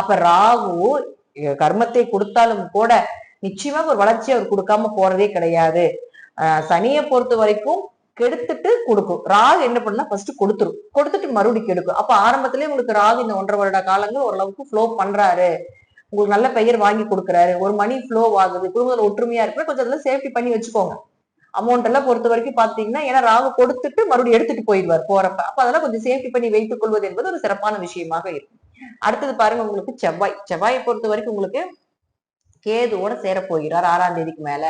அப்ப ராகு கர்மத்தை கொடுத்தாலும் கூட நிச்சயமா ஒரு வளர்ச்சி அவர் கொடுக்காம போறதே கிடையாது. சனியை பொறுத்த வரைக்கும் கெடுத்துட்டு கொடுக்கும். ராகு என்ன பண்ணா ஃபர்ஸ்ட் கொடுத்துரும். கொடுத்துட்டு மறுபடியும் கெடுக்கும். அப்ப ஆரம்பத்திலேயே உங்களுக்கு ராகு இந்த ஒன்றரை வருட காலங்கள் ஓரளவுக்கு ஃப்ளோ பண்றாரு. உங்களுக்கு நல்ல பெயர் வாங்கி கொடுக்குறாரு. ஒரு மணி ஃப்ளோ ஆகுது. குடும்பத்துல ஒற்றுமையா இருக்கு கொஞ்சம் அதெல்லாம் சேஃப்டி பண்ணி வச்சுக்கோங்க. அமௌண்ட் எல்லாம் பொறுத்த வரைக்கும் பாத்தீங்கன்னா ஏன்னா ராகு கொடுத்துட்டு மறுபடியும் எடுத்துட்டு போயிடுவார் போறப்ப. அப்ப அதெல்லாம் கொஞ்சம் சேஃப்டி பண்ணி வைத்துக் கொள்வது என்பது ஒரு சிறப்பான விஷயமாக இருக்கும். அடுத்தது பாருங்க உங்களுக்கு செவ்வாய். செவ்வாயை பொறுத்த வரைக்கும் உங்களுக்கு கேதுவோட சேரப்போகிறார் ஆறாம் தேதிக்கு மேல.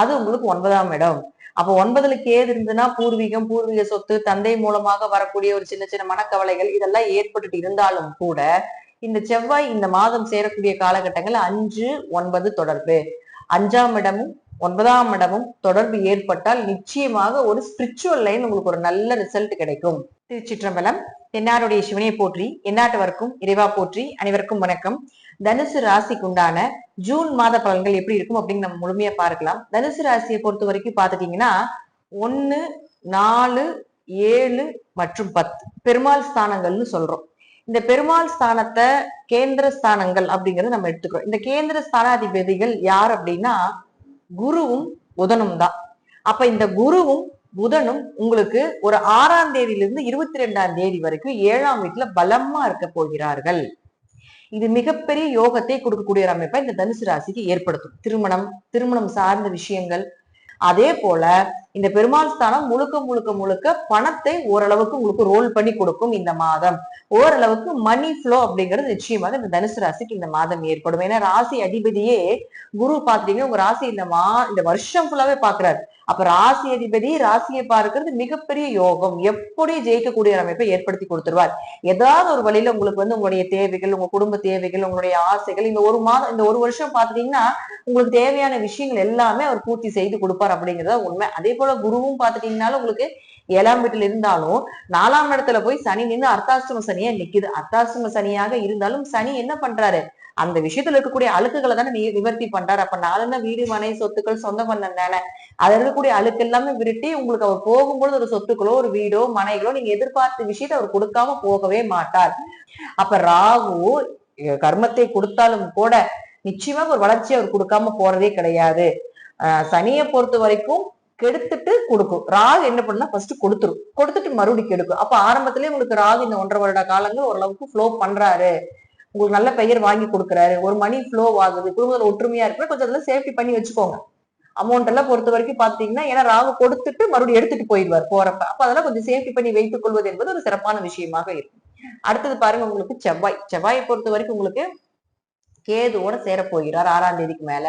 அது உங்களுக்கு ஒன்பதாம் இடம். அப்ப ஒன்பதுல கேது இருந்ததுன்னா பூர்வீகம் பூர்வீக சொத்து தந்தை மூலமாக வரக்கூடிய ஒரு சின்ன சின்ன மனக்கவலைகள் இதெல்லாம் ஏற்பட்டுட்டு இருந்தாலும் கூட இந்த செவ்வாய் இந்த மாதம் சேரக்கூடிய காலகட்டங்கள் அஞ்சு ஒன்பது தொடர்பு. அஞ்சாம் இடமும் ஒன்பதாம் இடமும் தொடர்பு ஏற்பட்டால் நிச்சயமாக ஒரு ஸ்பிரிச்சுவல் லைன் உங்களுக்கு ஒரு நல்ல ரிசல்ட் கிடைக்கும். திருச்சிற்றம்பலம் தென்னாருடைய சிவனை போற்றி எந்நாட்டவருக்கும் இறைவா போற்றி அனைவருக்கும் வணக்கம். தனுசு ராசிக்கு உண்டான ஜூன் மாத பலன்கள் எப்படி இருக்கும் அப்படின்னு நம்ம முழுமையா பார்க்கலாம். தனுசு ராசியை பொறுத்த வரைக்கும் பாத்துட்டீங்கன்னா ஒன்னு நாலு ஏழு மற்றும் பத்து. பெருமாள் ஸ்தானங்கள்னு சொல்றோம். இந்த பெருமாள் ஸ்தானத்தை கேந்திர ஸ்தானங்கள் அப்படிங்கறத நம்ம எடுத்துக்கிறோம். இந்த கேந்திர ஸ்தானாதிபதிகள் யார் அப்படின்னா குருவும் புதனும் தான் அப்ப இந்த குருவும் புதனும் உங்களுக்கு ஒரு ஆறாம் தேதியிலிருந்து இருபத்தி ரெண்டாம் தேதி வரைக்கும் ஏழாம் வீட்டுல பலமா இருக்க போகிறார்கள். இது மிகப்பெரிய யோகத்தை கொடுக்கக்கூடிய ஒரு அமைப்பை இந்த தனுசு ராசிக்கு ஏற்படுத்தும். திருமணம் திருமணம் சார்ந்த விஷயங்கள் அதே போல இந்த பெருமாள் ஸ்தானம் முழுக்க முழுக்க முழுக்க பணத்தை ஓரளவுக்கு உங்களுக்கு ரோல் பண்ணி கொடுக்கும் இந்த மாதம். ஓரளவுக்கு மணி ஃப்ளோ அப்படிங்கிறது நிச்சயமாக இந்த தனுசு ராசிக்கு இந்த மாதம் ஏற்படும். ஏன்னா ராசி அதிபதியே குரு பாத்தீங்கன்னா உங்க ராசி இந்த மா இந்த வருஷம் ஃபுல்லாவே பாக்குறாரு அப்ப ராசி அதிபதி ராசியை பார்க்கறது மிகப்பெரிய யோகம். எப்படி ஜெயிக்கக்கூடிய அமைப்பை ஏற்படுத்தி கொடுத்துருவார்? ஏதாவது ஒரு வழியில உங்களுக்கு வந்து உங்களுடைய தேவைகள் உங்க குடும்ப தேவைகள் உங்களுடைய ஆசைகள் இந்த ஒரு மாதம் இந்த ஒரு வருஷம் பாத்துட்டீங்கன்னா உங்களுக்கு தேவையான விஷயங்கள் எல்லாமே அவர் பூர்த்தி செய்து கொடுப்பார் அப்படிங்கறத உண்மை. அதே போல குருவும் பாத்துட்டீங்கன்னாலும் உங்களுக்கு ஏழாம் வீட்டுல இருந்தாலும் நாலாம் இடத்துல போய் சனி நின்று அர்த்தாஷ்டம சனியா நிக்குது. அர்த்தாஷ்டம சனியாக இருந்தாலும் சனி என்ன பண்றாரு? அந்த விஷயத்துல இருக்கக்கூடிய அழுக்குகளை தானே நீ நிவர்த்தி பண்றாரு. அப்ப நாலுன்னா வீடு மனை சொத்துக்கள் சொந்த பந்தம் தானே அதுல இருக்கக்கூடிய அழுக்கு எல்லாமே விரட்டி உங்களுக்கு அவர் போகும்பொழுது ஒரு சொத்துக்களோ ஒரு வீடோ மனைகளோ நீங்க எதிர்பார்த்த விஷயத்த அவர் கொடுக்காம போகவே மாட்டார். அப்ப ராகு கர்மத்தை கொடுத்தாலும் கூட நிச்சயமா ஒரு வளர்ச்சி அவர் கொடுக்காம போறதே கிடையாது. ஆஹ் சனியை பொறுத்த வரைக்கும் கெடுத்துட்டு கொடுக்கும். ராகு என்ன பண்ணா ஃபர்ஸ்ட் கொடுத்துரும். கொடுத்துட்டு மறுபடியும் கெடுக்கும். அப்ப ஆரம்பத்திலேயே உங்களுக்கு ராகு இந்த ஒன்றரை வருட காலங்கள் ஓரளவுக்கு ஃப்ளோ பண்றாரு. உங்களுக்கு நல்ல பெயர் வாங்கி கொடுக்குறாரு. ஒரு மணி ஃப்ளோ ஆகுது. குடும்பத்தில் ஒற்றுமையா இருக்கு கொஞ்சம் அதெல்லாம் சேஃப்டி பண்ணி வச்சுக்கோங்க. அமௌண்ட் எல்லாம் பொறுத்த வரைக்கும் பாத்தீங்கன்னா ஏன்னா ராகு கொடுத்துட்டு மறுபடியும் எடுத்துட்டு போயிடுவார் போறப்ப. அப்ப அதெல்லாம் கொஞ்சம் சேஃப்டி பண்ணி வைத்துக் கொள்வது என்பது ஒரு சிறப்பான விஷயமாக இருக்கும். அடுத்தது பாருங்க உங்களுக்கு செவ்வாய். செவ்வாயை பொறுத்த வரைக்கும் உங்களுக்கு கேதுவோட சேர போகிறார் ஆறாம் தேதிக்கு மேல.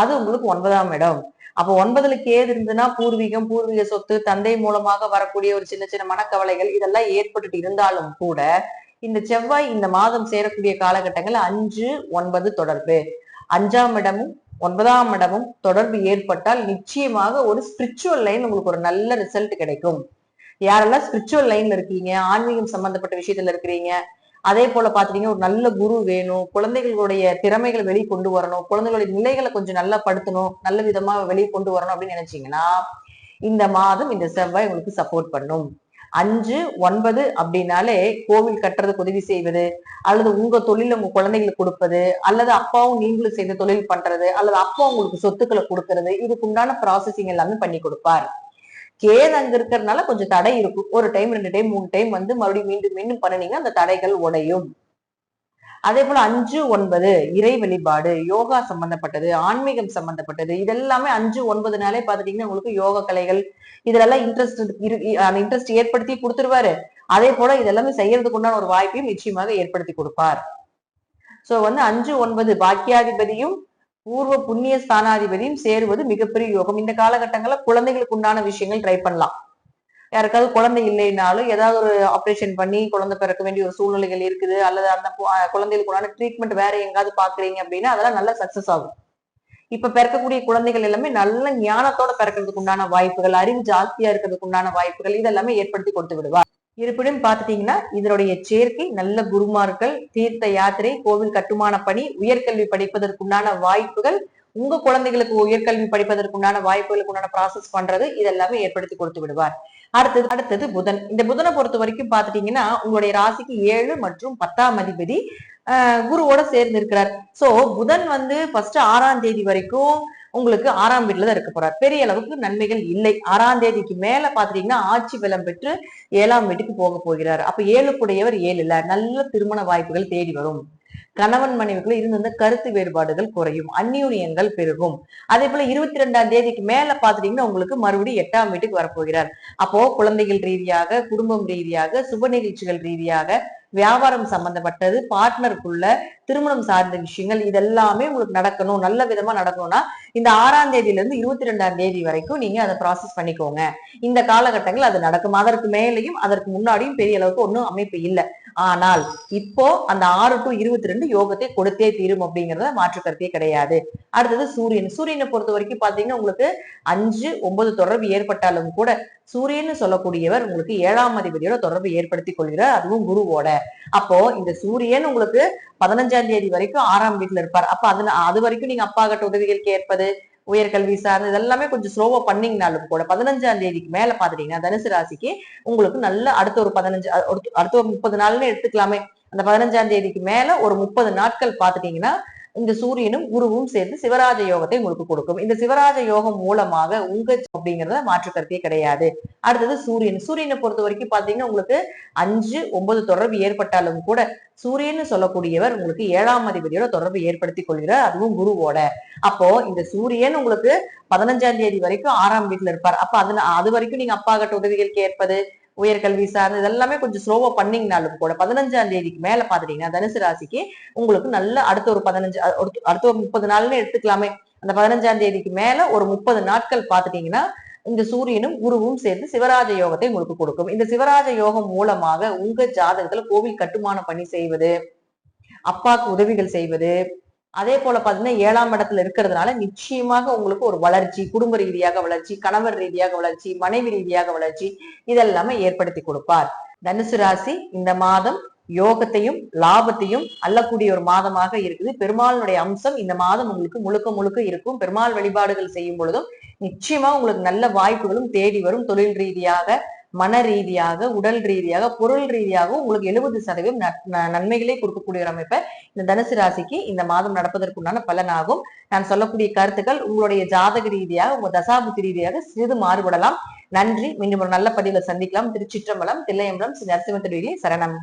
அது உங்களுக்கு ஒன்பதாம் இடம். அப்ப ஒன்பதுல கேது இருந்ததுன்னா பூர்வீகம் பூர்வீக சொத்து தந்தை மூலமாக வரக்கூடிய ஒரு சின்ன சின்ன மனக்கவலைகள் இதெல்லாம் ஏற்பட்டுட்டு இருந்தாலும் கூட இந்த செவ்வாய் இந்த மாதம் சேரக்கூடிய காலகட்டங்கள் அஞ்சு ஒன்பது தொடர்பு. அஞ்சாம் இடமும் ஒன்பதாம் இடமும் தொடர்பு ஏற்பட்டால் நிச்சயமாக ஒரு ஸ்பிரிச்சுவல் லைன் உங்களுக்கு ஒரு நல்ல ரிசல்ட் கிடைக்கும். யாரெல்லாம் ஸ்பிரிச்சுவல் லைன்ல இருக்கீங்க ஆன்மீகம் சம்பந்தப்பட்ட விஷயத்துல இருக்கிறீங்க அதே போல பாத்தீங்கன்னா ஒரு நல்ல குரு வேணும் குழந்தைகளுடைய திறமைகளை வெளியே கொண்டு வரணும் குழந்தைகளுடைய நிலைகளை கொஞ்சம் நல்லா படுத்தணும் நல்ல விதமா வெளியே கொண்டு வரணும் அப்படின்னு நினைச்சீங்கன்னா இந்த மாதம் இந்த செவ்வாய் உங்களுக்கு சப்போர்ட் பண்ணும். அஞ்சு ஒன்பது அப்படின்னாலே கோவில் கட்டுறதுக்கு உதவி செய்வது அல்லது உங்க தொழில உங்க குழந்தைகளுக்கு கொடுப்பது அல்லது அப்பாவும் நீங்களும் சேர்ந்து தொழில் பண்றது அல்லது அப்பா உங்களுக்கு சொத்துக்களை கொடுக்கறது இதுக்கு உண்டான ப்ராசஸிங் எல்லாமே பண்ணி கொடுப்பார். கேது அங்க இருக்கிறதுனால கொஞ்சம் தடை இருக்கும். ஒரு டைம் ரெண்டு டைம் மூணு டைம் வந்து மறுபடியும் மீண்டும் மீண்டும் பண்ணினீங்க அந்த தடைகள் உடையும். அதே போல அஞ்சு ஒன்பது இறை வழிபாடு யோகா சம்பந்தப்பட்டது ஆன்மீகம் சம்பந்தப்பட்டது இதெல்லாமே அஞ்சு ஒன்பதுனாலே பாத்துட்டீங்கன்னா உங்களுக்கு யோக கலைகள் இதெல்லாம் இன்ட்ரெஸ்ட் அந்த இன்ட்ரெஸ்ட் ஏற்படுத்தி கொடுத்துருவாரு. அதே போல இதெல்லாமே செய்யறதுக்கு உண்டான ஒரு வாய்ப்பையும் நிச்சயமாக ஏற்படுத்தி கொடுப்பார். சோ வந்து அஞ்சு ஒன்பது பாக்கியாதிபதியும் பூர்வ புண்ணிய ஸ்தானாதிபதியும் சேருவது மிகப்பெரிய யோகம். இந்த காலகட்டங்கள்ல குழந்தைகளுக்கு உண்டான விஷயங்கள் ட்ரை பண்ணலாம். யாருக்காவது குழந்தை இல்லைனாலும் ஏதாவது ஒரு ஆப்ரேஷன் பண்ணி குழந்தை பிறக்க வேண்டிய ஒரு சூழ்நிலைகள் இருக்குது அல்லது அந்த குழந்தைகளுக்குள்ளான ட்ரீட்மெண்ட் வேற எங்காவது பாக்குறீங்க அப்படின்னா அதெல்லாம் நல்லா சக்சஸ் ஆகும். இப்ப பிறக்கக்கூடிய குழந்தைகள் எல்லாமே நல்ல ஞானத்தோட பிறக்கிறதுக்கு உண்டான வாய்ப்புகள் அறிவு ஜாஸ்தியா இருக்கிறதுக்கு உண்டான வாய்ப்புகள் இதெல்லாமே ஏற்படுத்தி கொடுத்து விடுவார் இருப்பினும் பாத்துட்டீங்கன்னா இதனுடைய சேர்க்கை நல்ல குருமார்கள் தீர்த்த யாத்திரை கோவில் கட்டுமான பணி உயர்கல்வி படிப்பதற்குண்டான வாய்ப்புகள் உங்க குழந்தைகளுக்கு உயர்கல்வி படிப்பதற்கு உண்டான வாய்ப்புகளுக்கு உண்டான ப்ராசஸ் பண்றது இதெல்லாமே ஏற்படுத்தி கொடுத்து விடுவார். அடுத்தது அடுத்தது புதன். இந்த புதனை பொறுத்த வரைக்கும் பாத்துட்டீங்கன்னா உங்களுடைய ராசிக்கு ஏழு மற்றும் பத்தாம் அதிபதி ஆஹ் குருவோட சேர்ந்து இருக்கிறார். சோ புதன் வந்து ஃபர்ஸ்ட் ஆறாம் தேதி வரைக்கும் உங்களுக்கு ஆறாம் வீட்டுல தான் இருக்க போறார். பெரிய அளவுக்கு நன்மைகள் இல்லை. ஆறாம் தேதிக்கு மேல பாத்துட்டீங்கன்னா ஆட்சி பலம் பெற்று ஏழாம் வீட்டுக்கு போக போகிறார். அப்ப ஏழுக்குடையவர் ஏழு இல்ல. நல்ல திருமண வாய்ப்புகள் தேடி வரும். கணவன் மனைவிக்குள்ள இருந்திருந்த கருத்து வேறுபாடுகள் குறையும் அந்யூன்யங்கள் பெருகும். அதே போல இருபத்தி ரெண்டாம் தேதிக்கு மேல பாத்துட்டீங்கன்னா உங்களுக்கு மறுபடியும் எட்டாம் வீட்டுக்கு வரப்போகிறார். அப்போ குழந்தைகள் ரீதியாக குடும்பம் ரீதியாக சுப நிகழ்ச்சிகள் ரீதியாக வியாபாரம் சம்பந்தப்பட்டது பார்ட்னருக்குள்ள திருமணம் சார்ந்த விஷயங்கள் இதெல்லாமே உங்களுக்கு நடக்கணும் நல்ல விதமா நடக்கணும்னா இந்த ஆறாம் தேதியில இருந்து இருபத்தி ரெண்டாம் தேதி வரைக்கும் நீங்க அதை ப்ராசஸ் பண்ணிக்கோங்க. இந்த காலகட்டங்கள் அது நடக்கும். அதற்கு மேலையும் அதற்கு முன்னாடியும் பெரிய அளவுக்கு ஒன்றும் அமைப்பு இல்லை. ஆனால் இப்போ அந்த ஆறு டு இருபத்தி ரெண்டு யோகத்தை கொடுத்தே தீரும் அப்படிங்கறத மாற்று கருத்தே கிடையாது. அடுத்தது சூரியன். சூரியனை பொறுத்த வரைக்கும் பாத்தீங்கன்னா உங்களுக்கு அஞ்சு ஒன்பது தொடர்பு ஏற்பட்டாலும் கூட சூரியன் சொல்லக்கூடியவர் உங்களுக்கு ஏழாம் அதிபதியோட தொடர்பு ஏற்படுத்தி கொள்கிறார். அதுவும் குருவோட. அப்போ இந்த சூரியன் உங்களுக்கு பதினஞ்சாம் தேதி வரைக்கும் ஆறாம் வீட்டுல இருப்பார். அப்ப அது அது வரைக்கும் நீங்க அப்பாகிட்ட உதவிகள் கேட்பது உயர்கல்வி சார்ந்து இதெல்லாமே கொஞ்சம் ஸ்லோவா பண்ணீங்கனாலும் கூட பதினஞ்சாம் தேதிக்கு மேல பாத்துட்டீங்கன்னா தனுசு ராசிக்கு உங்களுக்கு நல்ல அடுத்த ஒரு பதினஞ்சு அடுத்த- அடுத்த ஒரு முப்பது நாள்னு எடுத்துக்கலாமே. அந்த பதினஞ்சாம் தேதிக்கு மேல ஒரு முப்பது நாட்கள் பாத்துட்டீங்கன்னா இந்த சூரியனும் குருவும் சேர்ந்து சிவராஜ யோகத்தை உங்களுக்கு கொடுக்கும். இந்த சிவராஜ யோகம் மூலமாக உங்க அப்படிங்கறத மாற்று கருத்தே கிடையாது. அடுத்தது சூரியன். சூரியனை பொறுத்த வரைக்கும் பாத்தீங்கன்னா உங்களுக்கு அஞ்சு ஒன்பது தொடர்பு ஏற்பட்டாலும் கூட சூரியன் சொல்லக்கூடியவர் உங்களுக்கு ஏழாம் அதிபதியோட தொடர்பு ஏற்படுத்திக் கொள்கிறார். அதுவும் குருவோட. அப்போ இந்த சூரியன் உங்களுக்கு பதினஞ்சாம் தேதி வரைக்கும் ஆறாம் வீட்டுல இருப்பார். அப்ப அது அது வரைக்கும் நீங்க அப்பா கட்ட உதவிகள் கேட்பது உயர்கல்வி சார்ந்து இதெல்லாமே கொஞ்சம் ஸ்லோவா பண்ணீங்கனாலும் கூட பதினஞ்சாம் தேதிக்கு மேல பாத்துட்டீங்கன்னா தனுசு ராசிக்கு உங்களுக்கு நல்ல அடுத்த ஒரு பதினஞ்சு அடுத்த- ஒரு முப்பது நாள்னு எடுத்துக்கலாமே. அந்த பதினஞ்சாம் தேதிக்கு மேல ஒரு முப்பது நாட்கள் பாத்துட்டீங்கன்னா இந்த சூரியனும் குருவும் சேர்ந்து சிவராஜ யோகத்தை உங்களுக்கு கொடுக்கும். இந்த சிவராஜ யோகம் மூலமாக உங்க ஜாதகத்துல கோவில் கட்டுமானம் பண்ணி செய்வது அப்பாக்கு உதவிகள் செய்வது அதே போல பாத்தீங்கன்னா ஏழாம் இடத்துல இருக்கிறதுனால நிச்சயமாக உங்களுக்கு ஒரு வளர்ச்சி குடும்ப ரீதியாக வளர்ச்சி கணவர் ரீதியாக வளர்ச்சி மனைவி ரீதியாக வளர்ச்சி இதெல்லாமே ஏற்படுத்தி கொடுப்பார். தனுசு ராசி இந்த மாதம் யோகத்தையும் லாபத்தையும் அள்ளக்கூடிய ஒரு மாதமாக இருக்குது. பெருமாளுடைய அம்சம் இந்த மாதம் உங்களுக்கு முழுக்க முழுக்க இருக்கும். பெருமாள் வழிபாடுகள் செய்யும் பொழுதும் நிச்சயமா உங்களுக்கு நல்ல வாய்ப்புகளும் தேடி வரும். தொழில் ரீதியாக மன ரீதியாக உடல் ரீதியாக பொருள் ரீதியாக உங்களுக்கு எழுபது சதவீதம் நன்மைகளை கொடுக்கக்கூடிய ஒரு அமைப்பை இந்த தனுசு ராசிக்கு இந்த மாதம் நடப்பதற்குண்டான பலனாகும். நான் சொல்லக்கூடிய கருத்துக்கள் உங்களுடைய ஜாதக ரீதியாக உங்க தசாபுத்தி ரீதியாக சிறிது மாறுபடலாம். நன்றி. மீண்டும் ஒரு நல்ல பதிவில் சந்திக்கலாம். திருச்சிற்றம்பலம் தில்லையம்பலம் ஸ்ரீ நரசிம்ம சரணம்.